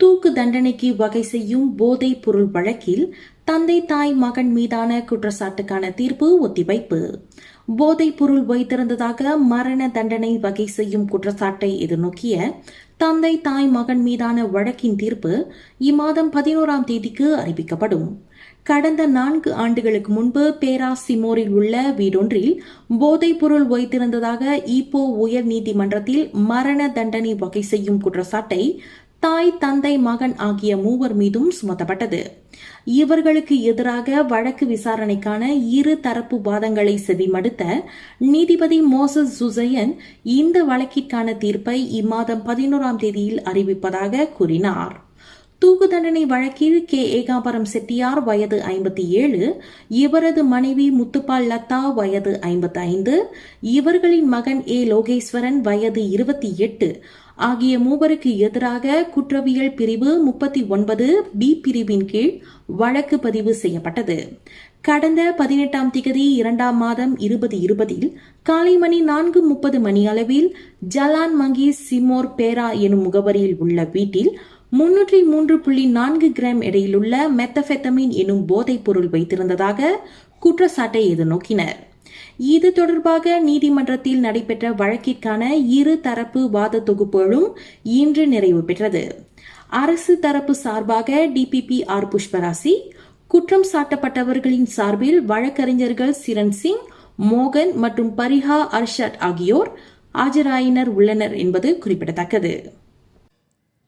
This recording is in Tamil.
தூக்கு தண்டனைக்கு வகை செய்யும் போதைப் பொருள் வழக்கில் தந்தை தாய் மகன் மீதான குற்றச்சாட்டுக்கான தீர்ப்பு ஒத்திவைப்பு. போதைப் பொருள் வைத்திருந்ததாக மரண தண்டனை வகை செய்யும் குற்றச்சாட்டை எதிர்நோக்கிய தந்தை தாய் மகன் மீதான வழக்கின் தீர்ப்பு இம்மாதம் பதினோராம் தேதிக்கு அறிவிக்கப்படும். கடந்த நான்கு ஆண்டுகளுக்கு முன்பு பேரா சிமோரில் உள்ள வீடொன்றில் போதைப் பொருள் வைத்திருந்ததாக ஈப்போ உயர் நீதிமன்றத்தில் மரண தண்டனை வகை செய்யும் குற்றச்சாட்டை தாய் தந்தை மகன் ஆகிய மூவர் மீதும் சுமத்தப்பட்டது. இவர்களுக்கு எதிராக வழக்கு விசாரணைக்கான இரு தரப்பு வாதங்களை செவிமடுத்த நீதிபதி மோசஸ் சுசையன் இந்த வழக்கிற்கான தீர்ப்பை இம்மாதம் பதினோராம் தேதியில் அறிவிப்பதாக கூறினார். தூக்கு தண்டனை வழக்கில் கே. ஏகாம்பரம் செட்டியார் வயது ஐம்பத்தி ஏழு இவரது மனைவி முத்துப்பால் லதா வயது ஐம்பத்தி ஐந்து இவர்களின் மகன் ஏ. லோகேஸ்வரன் வயது இருபத்தி எட்டு. ஆகிய மூவருக்கு எதிராக குற்றவியல் பிரிவு முப்பத்தி ஒன்பது பி பிரிவின் கீழ் வழக்கு பதிவு செய்யப்பட்டது. கடந்த பதினெட்டாம் திகதி இரண்டாம் மாதம் இருபது இருபதில் காலை மணி நான்கு முப்பது மணி அளவில் ஜலான் மங்கி சிமோர் பேரா எனும் முகவரியில் உள்ள வீட்டில் முன்னூற்றி மூன்று புள்ளி நான்கு கிராம் எடையிலுள்ள மெத்தபெத்தமின் எனும் போதைப் பொருள் வைத்திருந்ததாக குற்றச்சாட்டை எதிர்நோக்கினர். இது தொடர்பாக நீதிமன்றத்தில் நடைபெற்ற வழக்கிற்கான இரு தரப்பு வாத தொகுப்புகளும் இன்று நிறைவு பெற்றது. அரசு தரப்பு சார்பாக டிபிபி ஆர் புஷ்பராசி குற்றம் சாட்டப்பட்டவர்களின் சார்பில் வழக்கறிஞர்கள் சிரண் சிங் மோகன் மற்றும் பரிஹா அர்ஷட் ஆகியோர் ஆஜராயினர் உள்ளனர் என்பது குறிப்பிடத்தக்கது.